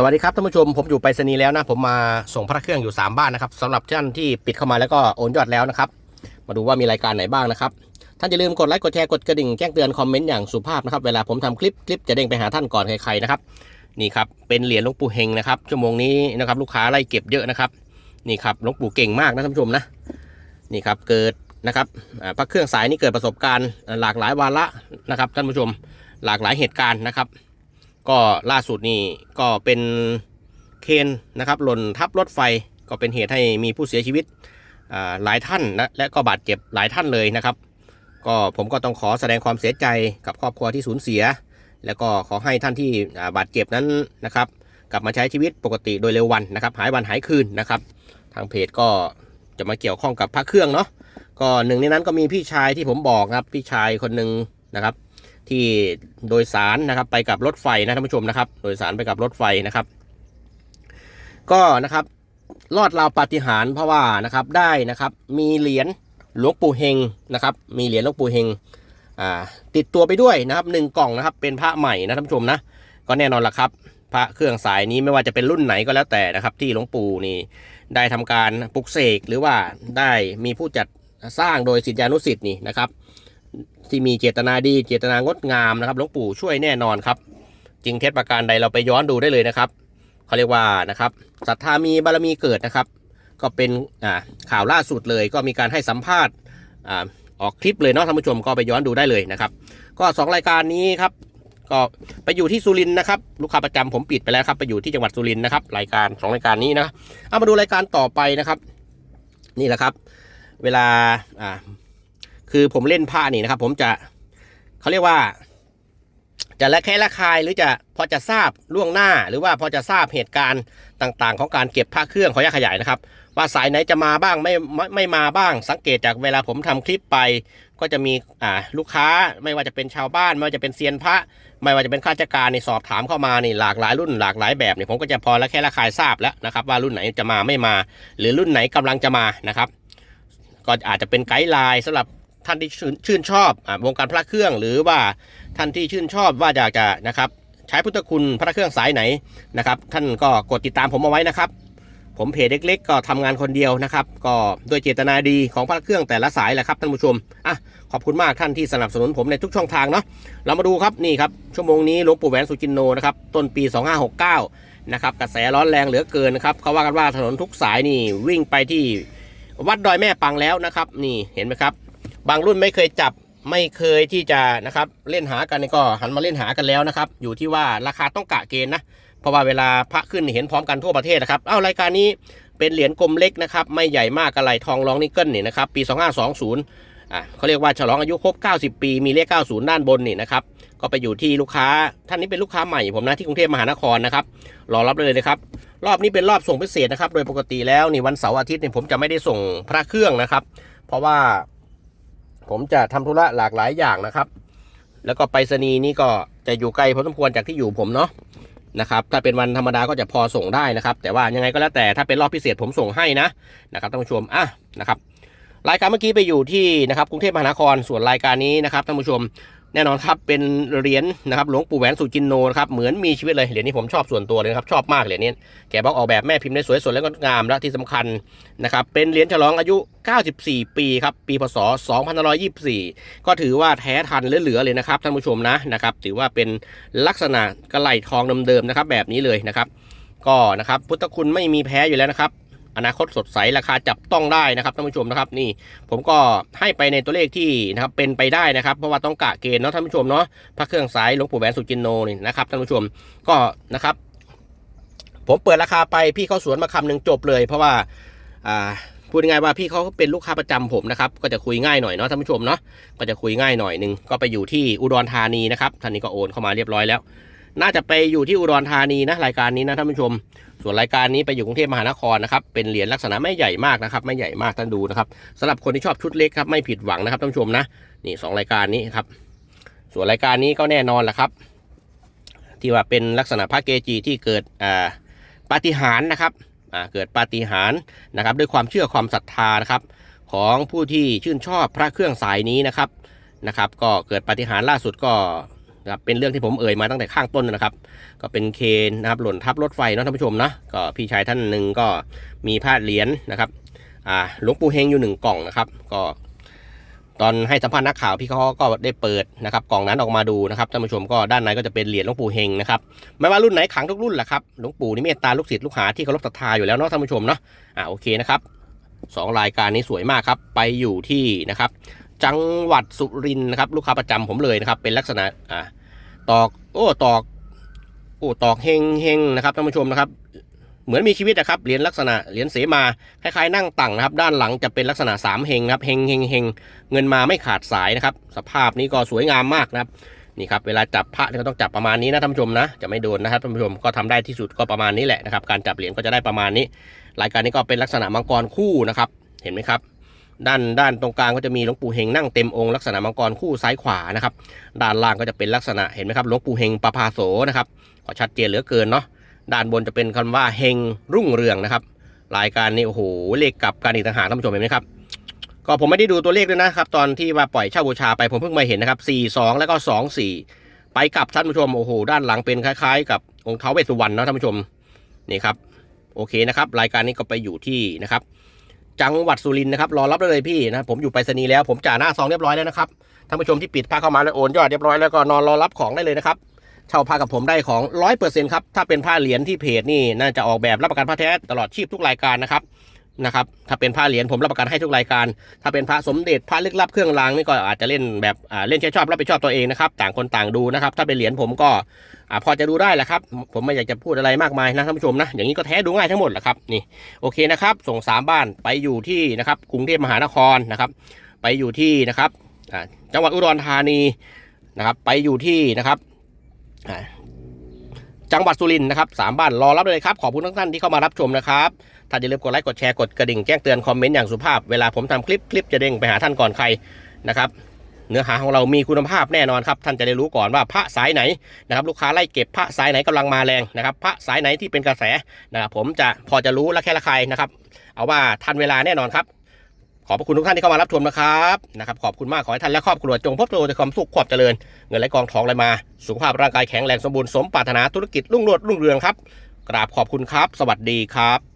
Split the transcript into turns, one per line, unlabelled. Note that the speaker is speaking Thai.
สวัสดีครับท่านผู้ชมผมอยู่ไปรษณีย์แล้วนะผมมาส่งพระเครื่องอยู่ 3 บ้านนะครับสำหรับท่านที่ปิดเข้ามาแล้วก็โอนยอดแล้วนะครับ มาดูว่ามีรายการไหนบ้างนะครับ ท่านอย่าลืมกดไลค์กดแชร์กดกระดิ่งแจ้งเตือนคอมเมนต์อย่างสุภาพนะครับเวลาผมทำคลิปคลิปจะเด้งไปหาท่านก่อนใครๆนะครับนี่ครับเป็นเหรียญหลวงปู่เฮงนะครับชั่วโมงนี้นะครับลูกค้าไล่เก็บเยอะนะครับนี่ครับหลวงปู่เก่งมากนะท่านผู้ชมนะนี่ครับเกิดนะครับพระเครื่องสายนี้เกิดประสบการณ์หลากหลายวาระนะครับท่านผู้ชมหลากหลายเหตุการณ์นะครับ ก็ล่าสุดนี่ก็เป็นเคนนะครับหล่นทับรถไฟก็เป็นเหตุให้มีผู้เสียชีวิตอ่าหลายท่านนะและก็บาดเจ็บหลายท่านเลยนะครับ ก็ผมก็ต้องขอแสดงความเสียใจกับครอบครัวที่สูญเสีย แล้วก็ขอให้ท่านที่บาดเจ็บนั้นนะครับ กลับมาใช้ชีวิตปกติโดยเร็ววันนะครับ หายวันหายคืนนะครับ ทางเพจก็จะมาเกี่ยวข้องกับพระเครื่องเนาะก็หนึ่งในนั้นก็มีพี่ชายที่ผมบอกนะครับพี่ชายคนหนึ่งนะครับ ที่โดยสารนะครับไปกับรถไฟนะท่านผู้ชมนะครับ โดยสารไปกับรถไฟนะครับ ก็นะครับรอดราวปาฏิหาริย์เพราะว่านะครับได้นะครับ มีเหรียญหลวงปู่เฮงนะครับ มีเหรียญหลวงปู่เฮงอ่าติดตัวไปด้วยนะครับหนึ่งกล่องนะครับ เป็นพระใหม่นะท่านผู้ชมนะก็แน่นอนละครับ พระเครื่องสายนี้ไม่ว่าจะเป็นรุ่นไหนก็แล้วแต่นะครับ ที่หลวงปู่นี่ได้ทำการปลุกเสกหรือว่าได้มีผู้จัดสร้างโดยศิษยานุศิษย์นี่นะครับ ที่มีเจตนาดีเจตนางดงามนะครับหลวงปู่ช่วยแน่นอนครับ จริงเท็จประการใดเราไปย้อนดูได้เลยนะครับเขาเรียกว่านะครับศรัทธามีบารมีเกิดนะครับ ก็เป็นข่าวล่าสุดเลยก็มีการให้สัมภาษณ์ออกคลิปเลยเนาะท่านผู้ชมก็ไปย้อนดูได้เลยนะครับ ก็สองรายการนี้ครับก็ไปอยู่ที่สุรินทร์นะครับลูกค้าประจำผมปิดไปแล้วครับไปอยู่ที่จังหวัดสุรินทร์นะครับรายการสองรายการนี้นะเอามาดูรายการต่อไปนะครับ นี่แหละครับ เวลาอ่า คือผมเล่นผ้านี่นะครับ ผมจะเขาเรียกว่า จะละแค่ละคายหรือจะพอจะทราบล่วงหน้า หรือว่าพอจะทราบเหตุการณ์ต่างๆ ของการเก็บผ้าเครื่องขออนุญาตขยายนะครับ ว่าสายไหนจะมาบ้างไม่ไม่ไม่มาบ้าง สังเกตจากเวลาผมทำคลิปไป ก็จะมีอ่าลูกค้าไม่ว่าจะเป็นชาวบ้าน ไม่ว่าจะเป็นเซียนพระ ไม่ว่าจะเป็นข้าราชการในสอบถามเข้ามานี่หลากหลายรุ่นหลากหลายแบบนี่ผมก็จะพอละแค่ละคายทราบแล้วนะครับ ว่ารุ่นไหนจะมาไม่มา หรือรุ่นไหนกำลังจะมานะครับก็อาจจะเป็นไกด์ไลน์สำหรับ ท่านที่ชื่นชอบอวงการพระเครื่อง หรือว่าท่านที่ชื่นชอบว่าอยากจะนะครับใช้พุทธคุณพระเครื่องสายไหนนะครับท่านก็กดติดตามผมเอาไว้นะครับ ผมเพจเล็ก ๆ ก็ทำงานคนเดียวนะครับ ก็ด้วยเจตนาดีของพระเครื่องแต่ละสายแหละครับท่านผู้ชมอะขอบคุณมากท่านที่สนับสนุนผมในทุกช่องทางเนาะเรามาดูครับนี่ครับชั่วโมงนี้หลวงปู่แหวนสุจินโนนะครับต้นปี 2569นะครับกระแสร้อนแรงเหลือเกินนะครับเขาว่ากันว่าถนนทุกสายนี่วิ่งไปที่วัดดอยแม่ปังแล้วนะครับ นี่เห็นไหมครับ บางรุ่นไม่เคยจับไม่เคยที่จะนะครับเล่นหากันก็หันมาเล่นหากันแล้วนะครับ อยู่ที่ว่าราคาต้องกะเกณฑ์นะเพราะว่าเวลาพระขึ้นเห็นพร้อมกันทั่วประเทศนะครับเอ้ารายการนี้เป็นเหรียญกลมเล็กนะครับไม่ใหญ่มากกระไหลทองรองนิกเกิลนี่นะครับปี 2520อะเขาเรียกว่าฉลองอายุครบ 90 ปี มีเลข 90 ด้านบนนี่นะครับก็ไปอยู่ที่ลูกค้าท่านนี้เป็นลูกค้าใหม่ผมนะที่กรุงเทพมหานครนะครับรอรับเลยนะครับรอบนี้เป็นรอบส่งพิเศษนะครับโดยปกติแล้วนี่วันเสาร์อาทิตย์เนี่ยผมจะไม่ได้ส่งพระเครื่องนะครับ เพราะว่า ผมจะทำธุระหลากหลายอย่างนะครับ แล้วก็ไปรษณีย์นี่ก็จะอยู่ไกลพอสมควรจากที่อยู่ผมเนาะนะครับถ้าเป็นวันธรรมดาก็จะพอส่งได้นะครับ แต่ว่ายังไงก็แล้วแต่ถ้าเป็นรอบพิเศษผมส่งให้นะนะครับท่านผู้ชมอะนะครับรายการเมื่อกี้ไปอยู่ที่นะครับกรุงเทพมหานครส่วนรายการนี้นะครับท่านผู้ชม แน่นอนครับเป็นเหรียญนะครับหลวงปู่แหวนสุจินโนนะครับเหมือนมีชีวิตเลยเหรียญนี้ผมชอบส่วนตัวเลยครับชอบมากเหรียญนี้แกบอกออกแบบแม่พิมพ์ได้สวยสดและงดงามและที่สำคัญนะครับเป็นเหรียญฉลองอายุ 94 ปีครับปีพศ 2524 ก็ถือว่าแท้ทันเหลือๆเลยนะครับท่านผู้ชมนะนะครับถือว่าเป็นลักษณะกระไหลทองเดิมๆนะครับแบบนี้เลยนะครับก็นะครับพุทธคุณไม่มีแพ้อยู่แล้วนะครับ อนาคตสดใสราคาจับต้องได้นะครับท่านผู้ชมนะครับนี่ผมก็ให้ไปในตัวเลขที่นะครับเป็นไปได้นะครับ เพราะว่าต้องกะเกณฑ์เนาะท่านผู้ชมเนาะพระเครื่องสายหลวงปู่แหวนสุจินโนนี่นะครับท่านผู้ชมก็นะครับ ผมเปิดราคาไปพี่เขาสวนมาคำหนึ่งจบเลย เพราะว่าอ่าพูดง่ายว่าพี่เขาเป็นลูกค้าประจำผมนะครับก็จะคุยง่ายหน่อยเนาะท่านผู้ชมเนาะก็จะคุยง่ายหน่อยหนึ่งก็ไปอยู่ที่อุดรธานีนะครับท่านนี้ก็โอนเข้ามาเรียบร้อยแล้ว น่าจะไปอยู่ที่อุดรธานีนะรายการนี้นะท่านผู้ชมส่วนรายการนี้ไปอยู่กรุงเทพมหานครนะครับเป็นเหรียญลักษณะไม่ใหญ่มากนะครับ ไม่ใหญ่มากท่านดูนะครับสำหรับคนที่ชอบชุดเล็กครับไม่ผิดหวังนะครับท่านผู้ชมนะนี่สองรายการนี้ครับส่วนรายการนี้ก็แน่นอนแหละครับ ที่ว่าเป็นลักษณะพระเกจิที่เกิดอ่าปาฏิหาริย์นะครับเกิดปาฏิหาริย์นะครับ ด้วยความเชื่อความศรัทธานะครับ ของผู้ที่ชื่นชอบพระเครื่องสายนี้นะครับนะครับ ก็เกิดปาฏิหาริย์ล่าสุดก็ นะครับเป็นเรื่องที่ผมเอ่ยมาตั้งแต่ข้างต้นนะครับ ก็เป็นเคนนะครับหล่นทับรถไฟเนาะท่านผู้ชมนะก็พี่ชายท่านหนึ่งก็มีพาดเหรียญนะครับอ่าหลวงปู่เฮงอยู่หนึ่งกล่องนะครับ ก็ตอนให้สัมภาษณ์นักข่าวพี่เขาก็ได้เปิดนะครับกล่องนั้นออกมาดูนะครับท่านผู้ชมก็ด้านในก็จะเป็นเหรียญหลวงปู่เฮงนะครับไม่ว่ารุ่นไหนขังทุกรุ่นแหละครับหลวงปู่นี่เมตตาลูกศิษย์ลูกหาที่เคารพศรัทธาอยู่แล้วเนาะท่านผู้ชมเนาะอ่าโอเคนะครับสองรายการนี้สวยมากครับไปอยู่ที่นะครับ จังหวัดสุรินทร์นะครับลูกค้าประจำผมเลยนะครับเป็นลักษณะอ่า ตอก โอ้ตอกโอ้ตอกเฮงเฮงนะครับท่านผู้ชมนะครับ เหมือนมีชีวิตนะครับเหรียญลักษณะเหรียญเสมาคล้ายๆนั่งตั้งนะครับ ด้านหลังจะเป็นลักษณะสามเฮงนะครับเฮงเฮงเฮงเงินมาไม่ขาดสายนะครับ สภาพนี้ก็สวยงามมากนะครับนี่ครับเวลาจับพระเนี่ยก็ต้องจับประมาณนี้นะท่านผู้ชมนะจะไม่โดนนะครับท่านผู้ชมก็ทำได้ที่สุดก็ประมาณนี้แหละนะครับ การจับเหรียญก็จะได้ประมาณนี้ รายการนี้ก็เป็นลักษณะมังกรคู่นะครับ เห็นไหมครับ ด้านด้านตรงกลางก็จะมีหลวงปู่เฮงนั่งเต็มองค์ลักษณะมังกรคู่ซ้ายขวานะครับ ด้านล่างก็จะเป็นลักษณะเห็นไหมครับหลวงปู่เฮงประภาโสนะครับก็ชัดเจนเหลือเกินเนาะด้านบนจะเป็นคำว่าเฮงรุ่งเรืองนะครับรายการนี้โอ้โหเลขกลับการอีกต่างหากท่านผู้ชมเห็นไหมครับก็ผมไม่ได้ดูตัวเลขด้วยนะครับ ตอนที่ว่าปล่อยเช่าบูชาไปผมเพิ่งมาเห็นนะครับ4 2 แล้วก็ 2 4 ไปกลับท่านผู้ชมโอ้โหด้านหลังเป็นคล้ายๆ กับองค์เท้าเวสสุวรรณเนาะท่านผู้ชมนี่ครับโอเคนะครับ รายการนี้ก็ไปอยู่ที่นะครับ จังหวัดสุรินทร์นะครับรอรับได้เลยพี่นะผมอยู่ไปรษณีย์แล้วผมจ่าหน้าซองเรียบร้อยแล้วนะครับท่านผู้ชมที่ปิดผ้าเข้ามาแล้วโอนยอดเรียบร้อยแล้วก็นอนรอรับของได้เลยนะครับเช่าผ้ากับผมได้ของร้อยเปอร์เซ็นต์ครับถ้าเป็นผ้าเหรียญที่เพจนี่น่าจะออกแบบรับประกันผ้าแท้ตลอดชีพทุกรายการนะครับ นะครับถ้าเป็นผ้าเหรียญผมรับประกันให้ทุกรายการ ถ้าเป็นพระสมเด็จพระลึกลับเครื่องรางนี่ก็อาจจะเล่นแบบเล่นแค่ชอบรับผิดชอบตัวเองนะครับต่างคนต่างดูนะครับ ถ้าเป็นเหรียญผมก็พอจะดูได้แหละครับ ผมไม่อยากจะพูดอะไรมากมายนะท่านผู้ชมนะอย่างนี้ก็แท้ดูง่ายทั้งหมดแหละครับนี่โอเคนะครับ ส่งสามบ้านไปอยู่ที่นะครับกรุงเทพมหานครนะครับ ไปอยู่ที่นะครับจังหวัดอุดรธานีนะครับ ไปอยู่ที่นะครับ จังหวัดสุรินทร์นะครับสามบ้านรอรับเลยครับ ขอบคุณทุกท่านที่เข้ามารับชมนะครับ ถ้าอย่าลืมกดไลค์กดแชร์กดกระดิ่งแจ้งเตือนคอมเมนต์อย่างสุภาพ เวลาผมทำคลิปคลิปจะเด้งไปหาท่านก่อนใครนะครับเนื้อหาของเรามีคุณภาพแน่นอนครับ ท่านจะได้รู้ก่อนว่าพระสายไหนนะครับลูกค้าไล่เก็บพระสายไหนกำลังมาแรงนะครับพระสายไหนที่เป็นกระแสนะครับผมจะพอจะรู้และแค่ละใครนะครับ เอาว่าทันเวลาแน่นอนครับ ขอบพระคุณทุกท่านที่เข้ามารับชมนะครับนะครับ ขอบคุณมากขอให้ท่านและครอบครัวจงพบโตในความสุขความเจริญ เงินไหลกองทองไหลมา สุขภาพร่างกายแข็งแรงสมบูรณ์สมปรารถนาธุรกิจรุ่งโรจน์รุ่งเรืองครับกราบขอบคุณครับ สวัสดีครับ